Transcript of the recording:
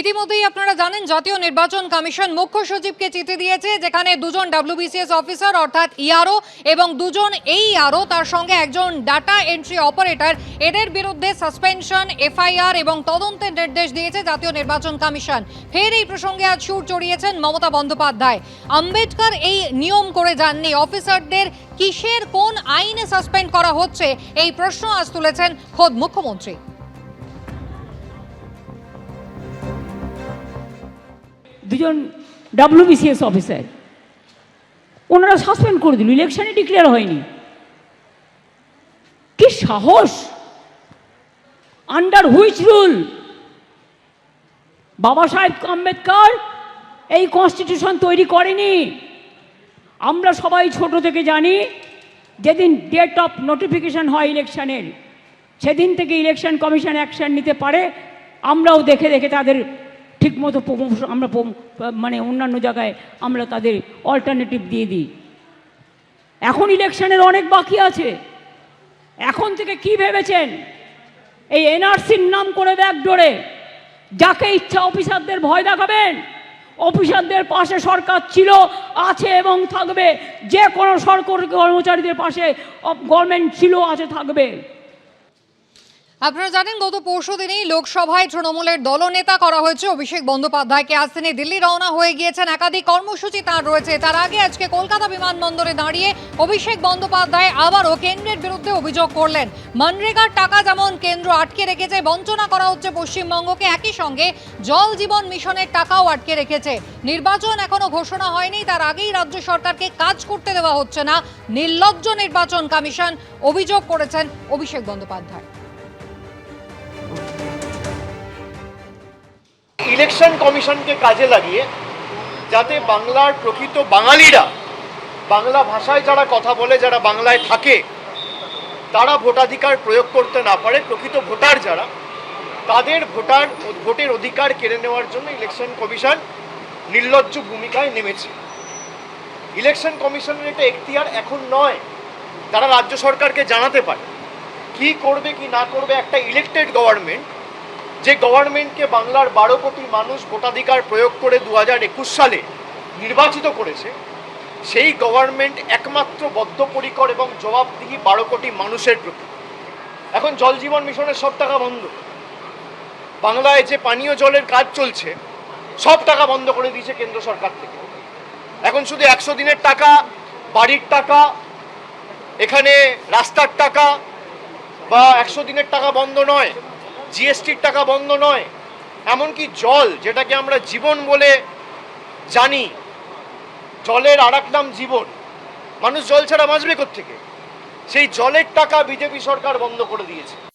ইতিমধ্যেই আপনারা জানেন জাতীয় নির্বাচন কমিশন মুখ্য সচিবকে চিঠি দিয়েছে, যেখানে দুজন ডাব্লিউবিসিএস অফিসার অর্থাৎ ইআরও এবং দুজন এই আরও, তার সঙ্গে একজন ডাটা এন্ট্রি অপারেটর এদের বিরুদ্ধে সাসপেনশন এফআইআর এবং তদন্তের নির্দেশ দিয়েছে জাতীয় নির্বাচন কমিশন। ফের এই প্রসঙ্গে আজ সুর চড়িয়েছেন মমতা বন্দ্যোপাধ্যায়। আম্বেদকর এই নিয়ম করে যাননি। অফিসারদের কিসের কোন আইনে সাসপেন্ড করা হচ্ছে, এই প্রশ্ন আজ তুলেছেন খোদ মুখ্যমন্ত্রী। দুজন ডাব্লিউবিসিএস অফিসার ওনারা সাসপেন্ড করে দিল ইলেকশনে ডিক্লেয়ার হয়নি। কি সাহস? আন্ডার হুইচ রুল বাবা সাহেব আম্বেদকর, এই কনস্টিটিউশন তৈরি করেনি। আমরা সবাই ছোট থেকে জানি, যেদিন ডেট অফ নোটিফিকেশন হয় ইলেকশনের সেদিন থেকে ইলেকশন কমিশন অ্যাকশন নিতে পারে, আমরাও দেখে দেখে তাদের ঠিকমতো প্রমোশন আমরা মানে অন্যান্য জায়গায় আমরা তাদের অল্টারনেটিভ দিয়ে দিই। এখন ইলেকশনের অনেক বাকি আছে। এখন থেকে কি ভেবেছেন? এই এনআরসির নাম করে ব্যাগ ডোরে যাকে ইচ্ছা অফিসারদের ভয় দেখাবেন, অফিসারদের পাশে সরকার ছিল, আছে এবং থাকবে। যে কোনো সরকারি কর্মচারীদের পাশে গভর্নমেন্ট ছিল, আছে, থাকবে। আপনারা জানেন, গত পরশু দিনেই লোকসভায় তৃণমূলের দলনেতা করা হয়েছে। অভিষেক বন্দ্যোপাধ্যায়কে আজ তিনি দিল্লি রওনা হয়ে গিয়েছেন। একাধিক কর্মসূচি তার রয়েছে। তার আগে আজকে কলকাতা বিমানবন্দরে দাঁড়িয়ে অভিষেক বন্দ্যোপাধ্যায় আবারও কেন্দ্রের বিরুদ্ধে অভিযোগ করলেন। মনরেগার টাকা যেমন কেন্দ্র আটকে রেখেছে, বঞ্চনা করা হচ্ছে পশ্চিমবঙ্গকে। একই সঙ্গে জল জীবন মিশনের টাকাও আটকে রেখেছে। নির্বাচন এখনও ঘোষণা হয়নি। তার আগেই রাজ্য সরকারকে কাজ করতে দেওয়া হচ্ছে না। নির্লজ্জ নির্বাচন কমিশন অভিযোগ করেছেন অভিষেক বন্দ্যোপাধ্যায়। ইলেকশন কমিশনকে কাজে লাগিয়ে যাতে বাংলার প্রকৃত বাঙালিরা বাংলা ভাষায় যারা কথা বলে, যারা বাংলায় থাকে, তারা ভোটাধিকার প্রয়োগ করতে না পারে, প্রকৃত ভোটার যারা, তাদের ভোটার, ভোটের অধিকার কেড়ে নেওয়ার জন্য ইলেকশন কমিশন নির্লজ্জ ভূমিকায় নেমেছে। ইলেকশন কমিশনের এটা এখতিয়ার এখন নয়, তারা রাজ্য সরকারকে জানাতে পারে। কি করবে, কি না করবে একটা ইলেকটেড গভর্নমেন্ট যে গভর্নমেন্টকে বাংলার বারো কোটি মানুষ ভোটাধিকার প্রয়োগ করে দু হাজার একুশ সালে নির্বাচিত করেছে, সেই গভর্নমেন্ট একমাত্র বদ্ধপরিকর এবং জবাবদিহি বারো কোটি মানুষের প্রতি। এখন জল জীবন মিশনের সব টাকা বন্ধ। বাংলায় যে পানীয় জলের কাজ চলছে, সব টাকা বন্ধ করে দিয়েছে কেন্দ্র সরকার থেকে। এখন শুধু একশো দিনের টাকা, বাড়ির টাকা, এখানে রাস্তার টাকা বা একশো দিনের টাকা বন্ধ নয়, জিএসটির টাকা বন্ধ নয়, এমনকি জল, যেটাকে আমরা জীবন বলে জানি, জলের আর নাম জীবন, মানুষ জল ছাড়া বাঁচবে থেকে সেই জলের টাকা বিজেপি সরকার বন্ধ করে দিয়েছে।